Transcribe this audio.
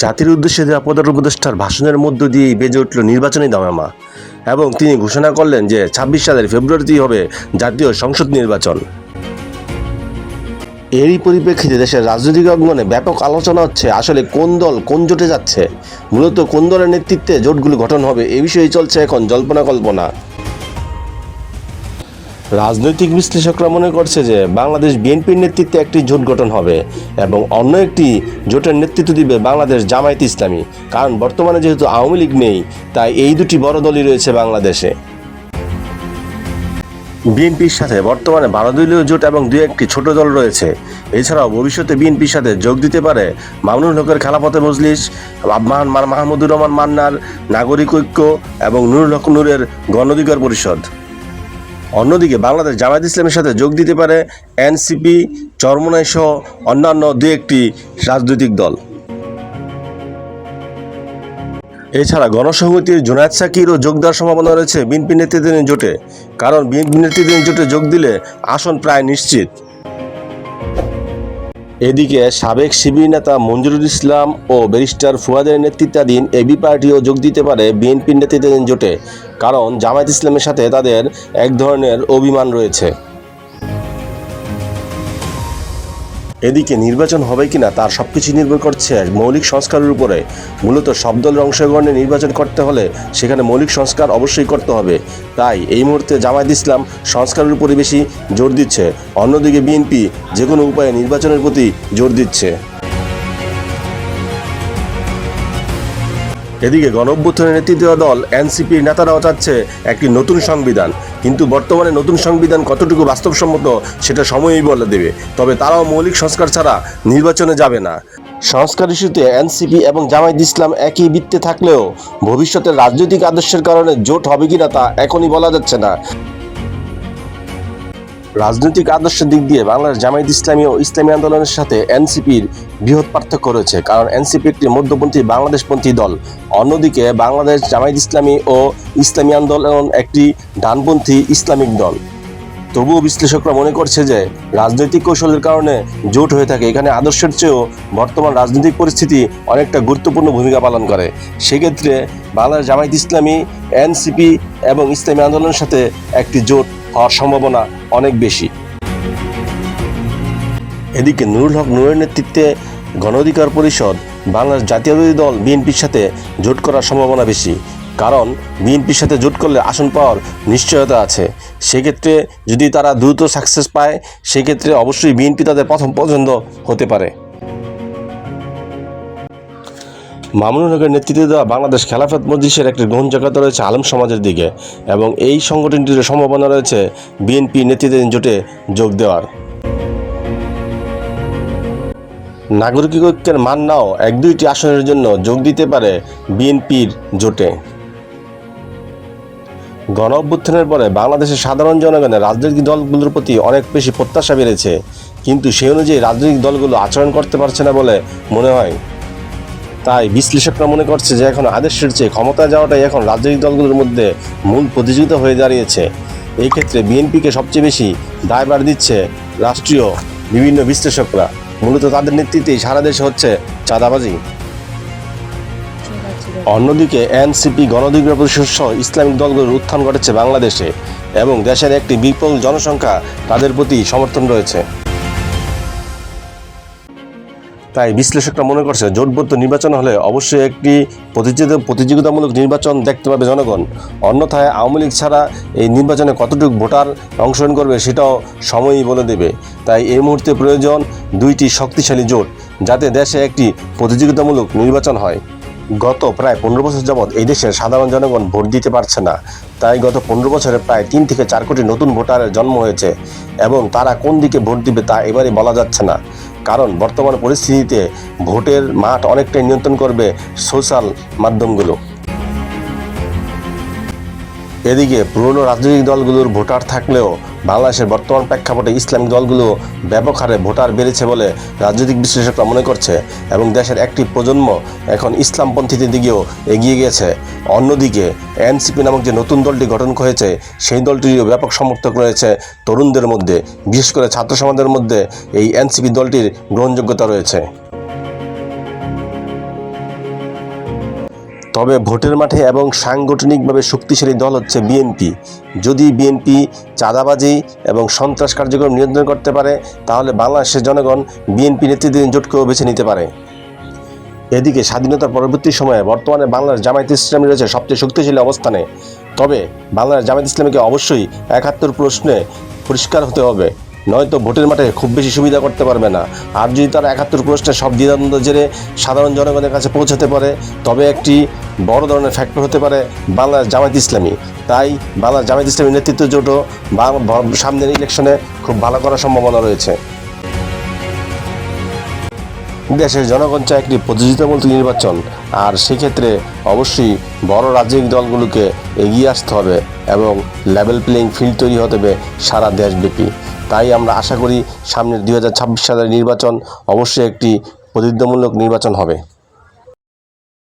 জাতির উদ্দেশ্যে দেওয়া প্রধান উপদেষ্টার ভাষণের মধ্য দিয়েই বেজে উঠল নির্বাচনী দামামা এবং তিনি ঘোষণা করলেন যে ছাব্বিশ সালের ফেব্রুয়ারিতেই হবে জাতীয় সংসদ নির্বাচন। এরই পরিপ্রেক্ষিতে দেশের রাজনৈতিক অঙ্গনে ব্যাপক আলোচনা হচ্ছে আসলে কোন দল কোন জোটে যাচ্ছে। মূলত কোন দলের নেতৃত্বে জোটগুলো গঠন হবে এ বিষয়ে চলছে এখন জল্পনা কল্পনা। রাজনৈতিক বিশ্লেষকরা মনে করছে যে বাংলাদেশ বিএনপির নেতৃত্বে একটি জোট গঠন হবে এবং অন্য একটি জোটের নেতৃত্ব দিবে বাংলাদেশ জামায়াত ইসলামী। কারণ বর্তমানে যেহেতু আওয়ামী লীগ নেই, তাই এই দুটি বড় দলই রয়েছে বাংলাদেশে। বিএনপির সাথে বর্তমানে বারো দলীয় জোট এবং দু একটি ছোট দল রয়েছে। এছাড়াও ভবিষ্যতে বিএনপির সাথে যোগ দিতে পারে মামুনুল হকের খেলাপথে মজলিস মাহমুদুর রহমান মান্নার নাগরিক ঐক্য এবং নুরুল হক নূরের গণধিকার পরিষদ। অন্যদিকে বাংলাদেশ জামায়াত ইসলামের সাথে যোগ দিতে পারে এনসিপি, চরমনাই সহ অন্যান্য দু একটি রাজনৈতিক দল। এছাড়া গণসংহতির জোনায়দ সাকিরও যোগ দেওয়ার সম্ভাবনা রয়েছে বিএনপি নেতৃত্বাধীন জোটে, কারণ বিএনপি নেতৃত্বাধীন জোটে যোগ দিলে আসন প্রায় নিশ্চিত। এদিকে সাবেক শিবির নেতা মঞ্জুরুল ইসলাম ও ব্যারিস্টার ফুয়াদের নেতৃত্বাধীন এবি পার্টিও যোগ দিতে পারে বিএনপির নেতৃত্বাধীন জোটে, কারণ জামায়াত ইসলামের সাথে তাদের এক ধরনের অভিমান রয়েছে। এদিকে নির্বাচন হবে কিনা তার সবকিছু নির্ভর করছে মৌলিক সংস্কারের উপরে। মূলত সব দলের অংশগ্রহণে নির্বাচন করতে হলে সেখানে মৌলিক সংস্কার অবশ্যই করতে হবে। তাই এই মুহূর্তে জামায়াত ইসলাম সংস্কারের উপরে বেশি জোর দিচ্ছে। অন্যদিকে বিএনপি যে কোনো উপায়ে নির্বাচনের প্রতি জোর দিচ্ছে। এদিকে গণঅভ্যুত্থানের নেতৃত্ব দল এনসিপির নেতারাও চাচ্ছে একটি নতুন সংবিধান। কিন্তু বর্তমানে নতুন সংবিধান কতটুকু বাস্তবসম্মত সেটা সময়ই বলে দেবে। তবে তারাও মৌলিক সংস্কার ছাড়া নির্বাচনে যাবে না। সংস্কার ইস্যুতে এনসিপি এবং জামায়াত ইসলাম একই বৃত্তে থাকলেও ভবিষ্যতের রাজনৈতিক আদর্শের কারণে জোট হবে কিনা তা এখনই বলা যাচ্ছে না। রাজনৈতিক আদর্শের দিক দিয়ে বাংলার জামায়াত ইসলামী ও ইসলামী আন্দোলনের সাথে এনসিপির বৃহৎ পার্থক্য রয়েছে, কারণ এনসিপি একটি মধ্যপন্থী বাংলাদেশপন্থী দল। অন্যদিকে বাংলাদেশ জামায়াত ইসলামী ও ইসলামী আন্দোলন একটি ডানপন্থী ইসলামিক দল। তবুও বিশ্লেষকরা মনে করছে যে রাজনৈতিক কৌশলের কারণে জোট হয়ে থাকে, এখানে আদর্শের চেয়েও বর্তমান রাজনৈতিক পরিস্থিতি অনেকটা গুরুত্বপূর্ণ ভূমিকা পালন করে। সেক্ষেত্রে বাংলাদেশ জামায়াত ইসলামী, এনসিপি এবং ইসলামী আন্দোলনের সাথে একটি জোট হওয়ার সম্ভাবনা অনেক বেশি। এদিকে নুরুল হক নুরের নেতৃত্বে গণ অধিকার পরিষদ, বাংলাদেশ জাতীয়তাবাদী দল বিএনপির সাথে জোট করার সম্ভাবনা বেশি। কারণ বিএনপির সাথে জোট করলে আসন পাওয়ার নিশ্চয়তা আছে। সেক্ষেত্রে যদি তারা দ্রুত সাকসেস পায়, সেক্ষেত্রে অবশ্যই বিএনপি তাদের প্রথম পছন্দ হতে পারে। মামুনুল হকের নেতৃত্বে দেওয়া বাংলাদেশ খেলাফত মজলিসের একটি গ্রহণযোগ্যতা রয়েছে আলম সমাজের দিকে এবং এই সংগঠনটির সম্ভাবনা রয়েছে বিএনপি নেতৃত্বাধীন জোটে যোগ দেওয়ার। নাগরিক ঐক্যের মান নাও এক দুইটি আসনের জন্য যোগ দিতে পারে বিএনপির জোটে। গণ অভ্যুত্থানের পরে বাংলাদেশের সাধারণ জনগণের রাজনৈতিক দলগুলোর প্রতি অনেক বেশি প্রত্যাশা বেড়েছে, কিন্তু সেই অনুযায়ী রাজনৈতিক দলগুলো আচরণ করতে পারছে না বলে মনে হয়। তাই বিশ্লেষকরা মনে করছে যে এখন আদেশের চেয়ে ক্ষমতায় যাওয়াটাই এখন রাজনৈতিক দলগুলোর মধ্যে মূল প্রতিযোগিতা হয়ে দাঁড়িয়েছে। এই ক্ষেত্রে বিএনপিকে সবচেয়ে বেশি দায়ভার দিচ্ছে রাষ্ট্রীয় বিভিন্ন বিশ্লেষকরা। মূলত তাদের নেতৃত্বেই সারা দেশে হচ্ছে চাঁদাবাজি। অন্যদিকে এনসিপি গণঅধিকার পরিষদ সহ ইসলামিক দলগুলোর উত্থান ঘটেছে বাংলাদেশে এবং দেশের একটি বিপুল জনসংখ্যা তাদের প্রতি সমর্থন রয়েছে। তাই বিশ্লেষকরা মনে করছে জোটবদ্ধ নির্বাচন হলে অবশ্যই একটি প্রতিযোগিতা প্রতিযোগিতামূলক নির্বাচন দেখতে পাবে জনগণ। অন্যথায় আওয়ামী লীগ ছাড়া এই নির্বাচনে কতটুকু ভোটার অংশগ্রহণ করবে সেটাও সময়ই বলে দেবে। তাই এই মুহূর্তে প্রয়োজন দুইটি শক্তিশালী জোট, যাতে দেশে একটি প্রতিযোগিতামূলক নির্বাচন হয়। গত প্রায় পনেরো বছর যাবৎ এই দেশের সাধারণ জনগণ ভোট দিতে পারছে না। তাই গত পনেরো বছরে প্রায় তিন থেকে চার কোটি নতুন ভোটারের জন্ম হয়েছে এবং তারা কোন দিকে ভোট দিবে তা এবারে বলা যাচ্ছে না। কারণ বর্তমান পরিস্থিতিতে ভোটের মাঠ অনেকটাই নিয়ন্ত্রণ করবে সোশ্যাল মাধ্যমগুলো। এদিকে পুরনো রাজনৈতিক দলগুলোর ভোটার থাকলেও বাংলাদেশের বর্তমান প্রেক্ষাপটে ইসলামিক দলগুলো ব্যাপক হারে ভোটার বেড়েছে বলে রাজনৈতিক বিশ্লেষকরা মনে করছে এবং দেশের একটি প্রজন্ম এখন ইসলামপন্থীদের দিকেও এগিয়ে গেছে। অন্যদিকে এনসিপি নামক যে নতুন দলটি গঠন হয়েছে সেই দলটিরও ব্যাপক সমর্থক রয়েছে তরুণদের মধ্যে। বিশেষ করে ছাত্র সমাজের মধ্যে এই এনসিপি দলটির গ্রহণযোগ্যতা রয়েছে। তবে ভোটের মাঠে এবং সাংগঠনিকভাবে শক্তিশালী দল হচ্ছে বিএনপি। যদি বিএনপি চাঁদাবাজি এবং সন্ত্রাস কার্যক্রম নিয়ন্ত্রণ করতে পারে, তাহলে বাংলাদেশের জনগণ বিএনপি নেতৃত্বাধীন জোটকেও বেছে নিতে পারে। এদিকে স্বাধীনতার পরবর্তী সময়ে বর্তমানে বাংলাদেশ জামায়াত ইসলামী রয়েছে সবচেয়ে শক্তিশালী অবস্থানে। তবে বাংলাদেশ জামায়াত ইসলামীকে অবশ্যই একাত্তর প্রশ্নে পরিষ্কার হতে হবে। নয়তো ভোটের মাঠে খুব বেশি সুবিধা করতে পারবে না। আর যদি তারা একাত্তর প্রশ্নে সব দ্বিধাদ্বন্দ্ব জেরে সাধারণ জনগণের কাছে পৌঁছাতে পারে, তবে একটি বড় ধরনের ফ্যাক্টর হতে পারে বাংলাদেশ জামায়াত ইসলামী। তাই বাংলাদেশ জামায়াত ইসলামী নেতৃত্ব জোটও সামনের ইলেকশনে খুব ভালো করার সম্ভাবনা রয়েছে। দেশের জনগণ চায় একটি প্রতিযোগিতামূলক নির্বাচন, আর সেক্ষেত্রে অবশ্যই বড় রাজনৈতিক দলগুলোকে এগিয়ে আসতে হবে এবং লেভেল প্লেয়িং ফিল্ড তৈরি হতে হবে সারা দেশব্যাপী। তাই আমরা আশা করি সামনের দুই হাজার ছাব্বিশ সালের নির্বাচন অবশ্যই একটি প্রতিদ্বন্দ্বমূলক নির্বাচন হবে।